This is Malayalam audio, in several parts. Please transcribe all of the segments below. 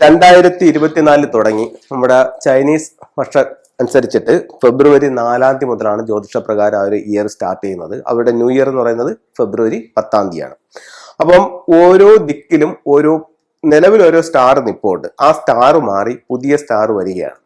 രണ്ടായിരത്തി ഇരുപത്തിനാലിൽ തുടങ്ങി. നമ്മുടെ ചൈനീസ് വർഷ അനുസരിച്ചിട്ട് ഫെബ്രുവരി നാലാം തീയതി മുതലാണ് ജ്യോതിഷ പ്രകാരം ഒരു ഇയർ സ്റ്റാർട്ട് ചെയ്യുന്നത്. അവരുടെ ന്യൂ ഇയർ എന്ന് പറയുന്നത് ഫെബ്രുവരി പത്താം തീയതിയാണ്. അപ്പം ഓരോ ദിക്കിലും ഓരോ നിലവിൽ ഓരോ സ്റ്റാർ നിപ്പോണ്ട്. ആ സ്റ്റാർ മാറി പുതിയ സ്റ്റാർ വരികയാണ്.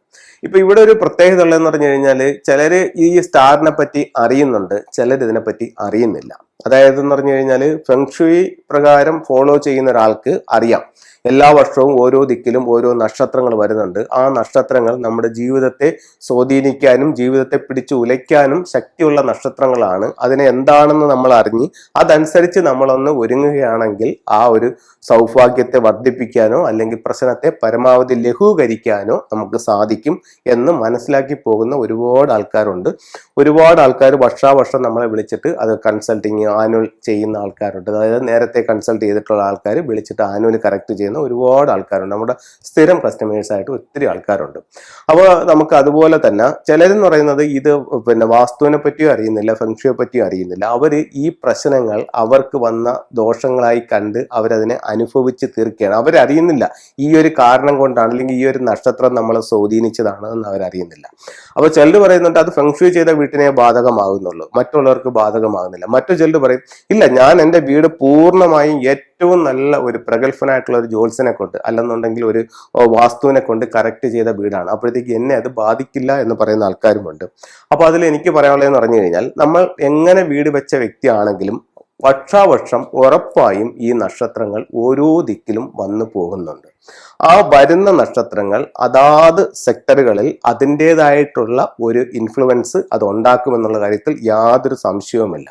ഇപ്പൊ ഇവിടെ ഒരു പ്രത്യേകത ഉള്ളതെന്ന് പറഞ്ഞു കഴിഞ്ഞാൽ ചിലര് ഈ സ്റ്റാറിനെ പറ്റി അറിയുന്നുണ്ട് ചിലർ ഇതിനെപ്പറ്റി അറിയുന്നില്ല. അതായത് എന്ന് പറഞ്ഞു കഴിഞ്ഞാൽ ഫെങ്ഷുയി പ്രകാരം ഫോളോ ചെയ്യുന്ന ഒരാൾക്ക് അറിയാം. എല്ലാ വർഷവും ഓരോ ദിക്കിലും ഓരോ നക്ഷത്രങ്ങൾ വരുന്നുണ്ട്. ആ നക്ഷത്രങ്ങൾ നമ്മുടെ ജീവിതത്തെ സ്വാധീനിക്കാനും ജീവിതത്തെ പിടിച്ചു ഉലയ്ക്കാനും ശക്തിയുള്ള നക്ഷത്രങ്ങളാണ്. അതിനെ എന്താണെന്ന് നമ്മൾ അറിഞ്ഞ് അതനുസരിച്ച് നമ്മളൊന്ന് ഒരുങ്ങുകയാണെങ്കിൽ ആ ഒരു സൗഭാഗ്യത്തെ വർദ്ധിപ്പിക്കാനോ അല്ലെങ്കിൽ പ്രശ്നത്തെ പരമാവധി ലഘൂകരിക്കാനോ നമുക്ക് സാധിക്കും എന്ന് മനസ്സിലാക്കി പോകുന്ന ഒരുപാട് ആൾക്കാരുണ്ട്. ഒരുപാട് ആൾക്കാർ വർഷാവർഷം നമ്മളെ വിളിച്ചിട്ട് അത് കൺസൾട്ടിങ് ആനുവൽ ചെയ്യുന്ന ആൾക്കാരുണ്ട്. അതായത് നേരത്തെ കൺസൾട്ട് ചെയ്തിട്ടുള്ള ആൾക്കാർ വിളിച്ചിട്ട് ആനുവൽ കറക്റ്റ് ചെയ്യുന്ന ഒരുപാട് ആൾക്കാരുണ്ട്. നമ്മുടെ സ്ഥിരം കസ്റ്റമേഴ്സായിട്ട് ഒത്തിരി ആൾക്കാരുണ്ട്. അപ്പോൾ നമുക്ക് അതുപോലെ തന്നെ ചിലരെന്ന് പറയുന്നത് ഇത് പിന്നെ വാസ്തുവിനെ പറ്റിയും അറിയുന്നില്ല ഫെങ്ഷയെ പറ്റിയും അറിയുന്നില്ല. അവർ ഈ പ്രശ്നങ്ങൾ അവർക്ക് വന്ന ദോഷങ്ങളായി കണ്ട് അവരതിനെ അനുഭവിച്ച് തീർക്കുകയാണ്. അവരറിയുന്നില്ല ഈ ഒരു കാരണം കൊണ്ടാണ് അല്ലെങ്കിൽ ഈ ഒരു നക്ഷത്രം നമ്മളെ സ്വാധീനിച്ചതാണ് എന്ന് അവരറിയുന്നില്ല. അപ്പോൾ ചിലർ പറയുന്നുണ്ട് അത് ഫെങ്ഷു ചെയ്ത വീട്ടിനെ ബാധകമാകുന്നുള്ളൂ. മറ്റുള്ളവർക്ക് ബാധകമാകുന്നില്ല. മറ്റു ചിലർ പറയും ഇല്ല ഞാൻ എന്റെ വീട് പൂർണമായും ഏറ്റവും നല്ല ഒരു പ്രഗത്ഭനായിട്ടുള്ള ഒരു ജോത്സനെ കൊണ്ട് അല്ലെന്നുണ്ടെങ്കിൽ ഒരു വാസ്തുവിനെ കൊണ്ട് കറക്റ്റ് ചെയ്ത വീടാണ്. അപ്പോഴത്തേക്ക് എന്നെ അത് ബാധിക്കില്ല എന്ന് പറയുന്ന ആൾക്കാരുമുണ്ട്. അപ്പോൾ അതിൽ എനിക്ക് പറയാനുള്ളതെന്ന് പറഞ്ഞു കഴിഞ്ഞാൽ നമ്മൾ എങ്ങനെ വീട് വെച്ച വ്യക്തിയാണെങ്കിലും വർഷാവർഷം ഉറപ്പായും ഈ നക്ഷത്രങ്ങൾ ഓരോ ദിക്കിലും വന്നു പോകുന്നുണ്ട്. ആ വരുന്ന നക്ഷത്രങ്ങൾ അതാത് സെക്ടറുകളിൽ അതിന്റെതായിട്ടുള്ള ഒരു ഇൻഫ്ലുവൻസ് അത് ഉണ്ടാക്കുമെന്നുള്ള കാര്യത്തിൽ യാതൊരു സംശയവുമില്ല.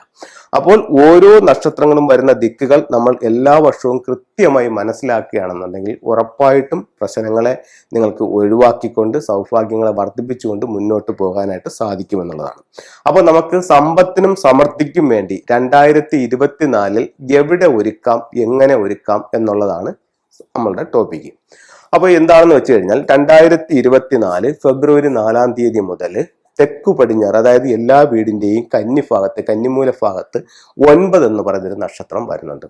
അപ്പോൾ ഓരോ നക്ഷത്രങ്ങളും വരുന്ന ദിക്കുകൾ നമ്മൾ എല്ലാ വർഷവും കൃത്യമായി മനസ്സിലാക്കുകയാണെന്നുണ്ടെങ്കിൽ ഉറപ്പായിട്ടും പ്രശ്നങ്ങളെ നിങ്ങൾക്ക് ഒഴിവാക്കിക്കൊണ്ട് സൗഭാഗ്യങ്ങളെ വർദ്ധിപ്പിച്ചുകൊണ്ട് മുന്നോട്ട് പോകാനായിട്ട് സാധിക്കുമെന്നുള്ളതാണ്. അപ്പോൾ നമുക്ക് സമ്പത്തിനും സമൃദ്ധിക്കും വേണ്ടി രണ്ടായിരത്തി ഇരുപത്തിനാലിൽ എവിടെ ഒരുക്കാം എങ്ങനെ ഒരുക്കാം എന്നുള്ളതാണ് നമ്മളുടെ ടോപ്പിക്ക് അപ്പോൾ എന്താണെന്ന് വെച്ച് കഴിഞ്ഞാൽ രണ്ടായിരത്തി ഇരുപത്തിനാല് ഫെബ്രുവരി നാലാം തീയതി മുതൽ തെക്കു പടിഞ്ഞാറ് അതായത് എല്ലാ വീടിന്റെയും കന്നി ഭാഗത്ത് കന്നിമൂല ഭാഗത്ത് ഒൻപത് എന്ന് പറയുന്നൊരു നക്ഷത്രം വരുന്നുണ്ട്.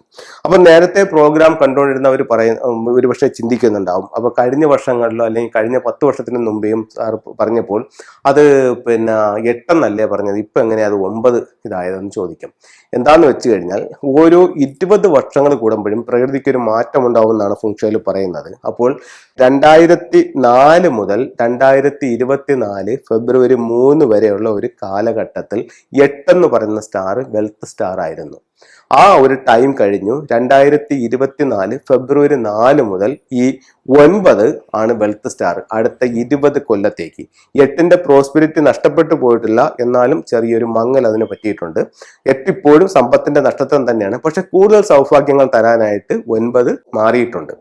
അപ്പം നേരത്തെ പ്രോഗ്രാം കണ്ടുകൊണ്ടിരുന്നവർ പറയുന്ന ഒരുപക്ഷെ ചിന്തിക്കുന്നുണ്ടാവും. അപ്പോൾ കഴിഞ്ഞ വർഷങ്ങളിലോ അല്ലെങ്കിൽ കഴിഞ്ഞ പത്ത് വർഷത്തിന് മുമ്പേയും സാർ പറഞ്ഞപ്പോൾ അത് പിന്നെ എട്ടെന്നല്ലേ പറഞ്ഞത് ഇപ്പം എങ്ങനെയാ അത് ഒമ്പത് ഇതായതെന്ന് ചോദിക്കും. എന്താന്ന് വെച്ച് കഴിഞ്ഞാൽ ഓരോ ഇരുപത് വർഷങ്ങൾ കൂടുമ്പോഴും പ്രകൃതിക്ക് ഒരു മാറ്റം ഉണ്ടാവുമെന്നാണ് ഫുങ്ഷയിൽ പറയുന്നത്. അപ്പോൾ രണ്ടായിരത്തി നാല് മുതൽ രണ്ടായിരത്തി ഇരുപത്തിനാല് ഫെബ്രുവരി മൂന്ന് വരെയുള്ള ഒരു കാലഘട്ടത്തിൽ എട്ടെന്ന് പറയുന്ന സ്റ്റാർ വെൽത്ത് സ്റ്റാർ ആയിരുന്നു. ആ ഒരു ടൈം കഴിഞ്ഞു. രണ്ടായിരത്തി ഇരുപത്തിനാല് ഫെബ്രുവരി നാല് മുതൽ ഈ ഒൻപത് ആണ് വെൽത്ത് സ്റ്റാർ അടുത്ത ഇരുപത് കൊല്ലത്തേക്ക്. എട്ടിന്റെ പ്രോസ്പിരിറ്റി നഷ്ടപ്പെട്ടു പോയിട്ടില്ല. എന്നാലും ചെറിയൊരു മങ്ങൽ അതിന് പറ്റിയിട്ടുണ്ട്. എട്ടിപ്പോഴും സമ്പത്തിന്റെ നഷ്ടത്വം തന്നെയാണ്. പക്ഷെ കൂടുതൽ സൗഭാഗ്യങ്ങൾ തരാനായിട്ട് ഒൻപത് മാറിയിട്ടുണ്ട്.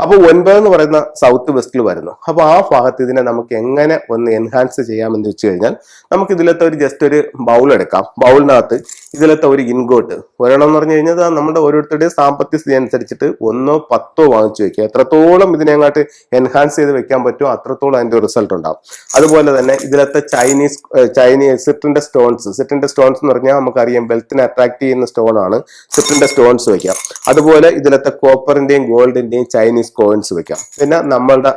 അപ്പോൾ ഒൻപത് എന്ന് പറയുന്ന സൗത്ത് വെസ്റ്റിൽ വരുന്നു. അപ്പോൾ ആ ഭാഗത്ത് ഇതിനെ നമുക്ക് എങ്ങനെ ഒന്ന് എൻഹാൻസ് ചെയ്യാമെന്ന് വെച്ച് കഴിഞ്ഞാൽ നമുക്ക് ഇതിലത്തെ ഒരു ജസ്റ്റ് ഒരു ബൗൾ എടുക്കാം. ബൗളിനകത്ത് ഇതിലത്തെ ഒരു ഇൻഗോട്ട്. ഒരെണ്ണം എന്ന് പറഞ്ഞു കഴിഞ്ഞാൽ നമ്മുടെ ഓരോരുത്തരുടെയും സാമ്പത്തിക സ്ഥിതി അനുസരിച്ചിട്ട് ഒന്നോ പത്തോ വാങ്ങിച്ചു വെക്കുക. എത്രത്തോളം ഇതിനെങ്ങാട്ട് എൻഹാൻസ് ചെയ്ത് വെക്കാൻ പറ്റുമോ അത്രത്തോളം അതിന്റെ റിസൾട്ട് ഉണ്ടാവും. അതുപോലെ തന്നെ ഇതിലത്തെ ചൈനീസ് ചൈനീസ് സിറ്റിന്റെ സ്റ്റോൺസ് സിറ്റിന്റെ സ്റ്റോൺസ് എന്ന് പറഞ്ഞാൽ നമുക്കറിയാം വെൽത്തിനെ അട്രാക്ട് ചെയ്യുന്ന സ്റ്റോൺ ആണ്. സിറ്റിന്റെ സ്റ്റോൺസ് വെക്കാം അതുപോലെ ഇതിലത്തെ കോപ്പറിന്റെയും ഗോൾഡിന്റെയും ചൈനീസ് കോയിൻസ് വെക്കാം പിന്നെ നമ്മളുടെ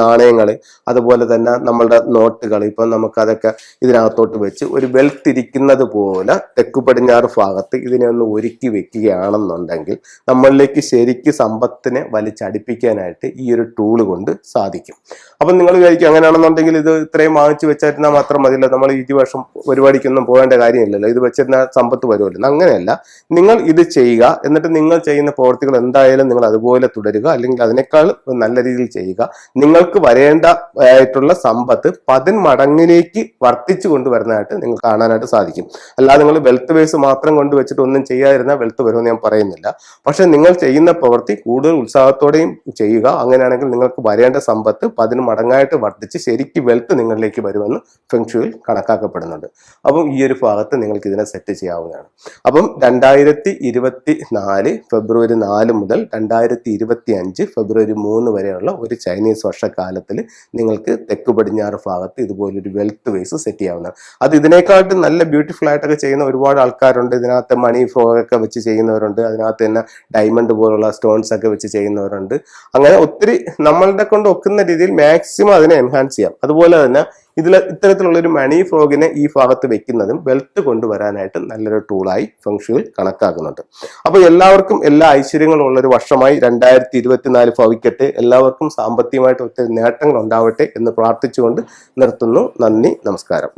നാണയങ്ങൾ അതുപോലെ തന്നെ നമ്മളുടെ നോട്ടുകൾ ഇപ്പൊ നമുക്കതൊക്കെ ഇതിനകത്തോട്ട് വെച്ച് ഒരു വെൽത്ത് ഇരിക്കുന്നത് പോലെ തെക്കു പടിഞ്ഞാറ് ഭാഗത്ത് ഇതിനെ ഒന്ന് ഒരുക്കി വെക്കുകയാണെന്നുണ്ടെങ്കിൽ നമ്മളിലേക്ക് ശരിക്ക് സമ്പത്തിനെ വലിച്ചടിപ്പിക്കാനായിട്ട് ഈ ഒരു ടൂൾ കൊണ്ട് സാധിക്കും. അപ്പം നിങ്ങൾ വിചാരിക്കും അങ്ങനെയാണെന്നുണ്ടെങ്കിൽ ഇത് ഇത്രയും വാങ്ങിച്ചു വെച്ചിരുന്നാൽ മാത്രം മതിയല്ലോ. നമ്മൾ ഈ വർഷം പരിപാടിക്കൊന്നും പോകേണ്ട കാര്യമില്ലല്ലോ. ഇത് വെച്ചിരുന്ന സമ്പത്ത് വരുമല്ലോ. അങ്ങനെയല്ല. നിങ്ങൾ ഇത് ചെയ്യുക. എന്നിട്ട് നിങ്ങൾ ചെയ്യുന്ന പ്രവർത്തികൾ എന്തായാലും നിങ്ങൾ അതുപോലെ തുടരുക. അല്ലെങ്കിൽ അതിനേക്കാൾ നല്ല രീതിയിൽ ചെയ്യുക. നിങ്ങൾക്ക് വരേണ്ട ആയിട്ടുള്ള സമ്പത്ത് പതിന്മടങ്ങിലേക്ക് വർദ്ധിച്ചു കൊണ്ടുവരുന്നതായിട്ട് നിങ്ങൾക്ക് കാണാനായിട്ട് സാധിക്കും. അല്ലാതെ നിങ്ങൾ വെൽത്ത് ബേസ് മാത്രം കൊണ്ട് വെച്ചിട്ട് ഒന്നും ചെയ്യാതിരുന്നാൽ വെളുത്ത് വരുമെന്ന് ഞാൻ പറയുന്നില്ല. പക്ഷെ നിങ്ങൾ ചെയ്യുന്ന പ്രവൃത്തി കൂടുതൽ ഉത്സാഹത്തോടെയും ചെയ്യുക. അങ്ങനെയാണെങ്കിൽ നിങ്ങൾക്ക് വരേണ്ട സമ്പത്ത് പതിന് മടങ്ങായിട്ട് വർദ്ധിച്ച് ശരിക്കും വെൽത്ത് നിങ്ങളിലേക്ക് വരുമെന്ന് ഫെങ്ഷുവിൽ കണക്കാക്കപ്പെടുന്നുണ്ട്. അപ്പം ഈ ഒരു ഭാഗത്ത് നിങ്ങൾക്ക് ഇതിനെ സെറ്റ് ചെയ്യാവുന്നതാണ്. അപ്പം രണ്ടായിരത്തി ഇരുപത്തി നാല് ഫെബ്രുവരി നാല് മുതൽ രണ്ടായിരത്തി ഇരുപത്തി അഞ്ച് ഫെബ്രുവരി മൂന്ന് വരെയുള്ള ഒരു ചൈനീസ് വർഷക്കാലത്തിൽ നിങ്ങൾക്ക് തെക്ക് പടിഞ്ഞാറ് ഭാഗത്ത് ഇതുപോലൊരു വെൽത്ത് വേസ് സെറ്റ് ചെയ്യാവുന്നതാണ്. അത് ഇതിനേക്കാട്ടും നല്ല ബ്യൂട്ടിഫുൾ ആയിട്ടൊക്കെ ചെയ്യുന്ന ഒരുപാട് ആൾക്കാരുണ്ട്. ഇതിനകത്ത് മണി ഫ്രോഗ് ഒക്കെ വെച്ച് ചെയ്യുന്നവരുണ്ട്. അതിനകത്ത് തന്നെ ഡയമണ്ട് പോലുള്ള സ്റ്റോൺസ് ഒക്കെ വെച്ച് ചെയ്യുന്നവരുണ്ട്. അങ്ങനെ ഒത്തിരി നമ്മളുടെ കൊണ്ട് ഒക്കുന്ന രീതിയിൽ മാക്സിമം അതിനെ എൻഹാൻസ് ചെയ്യാം. അതുപോലെ തന്നെ ഇതിൽ ഇത്തരത്തിലുള്ള ഒരു മണി ഫ്രോഗിനെ ഈ ഭാഗത്ത് വെക്കുന്നതും വെൽത്ത് കൊണ്ടുവരാനായിട്ട് നല്ലൊരു ടൂളായി ഫംഗ്ഷനിൽ കണക്കാക്കുന്നുണ്ട്. അപ്പോൾ എല്ലാവർക്കും എല്ലാ ഐശ്വര്യങ്ങളും ഉള്ള ഒരു വർഷമായി രണ്ടായിരത്തി ഇരുപത്തിനാല് ഭവിക്കട്ടെ. എല്ലാവർക്കും സാമ്പത്തികമായിട്ട് ഒത്തിരി നേട്ടങ്ങൾ ഉണ്ടാവട്ടെ എന്ന് പ്രാർത്ഥിച്ചുകൊണ്ട് നിർത്തുന്നു. നന്ദി നമസ്കാരം.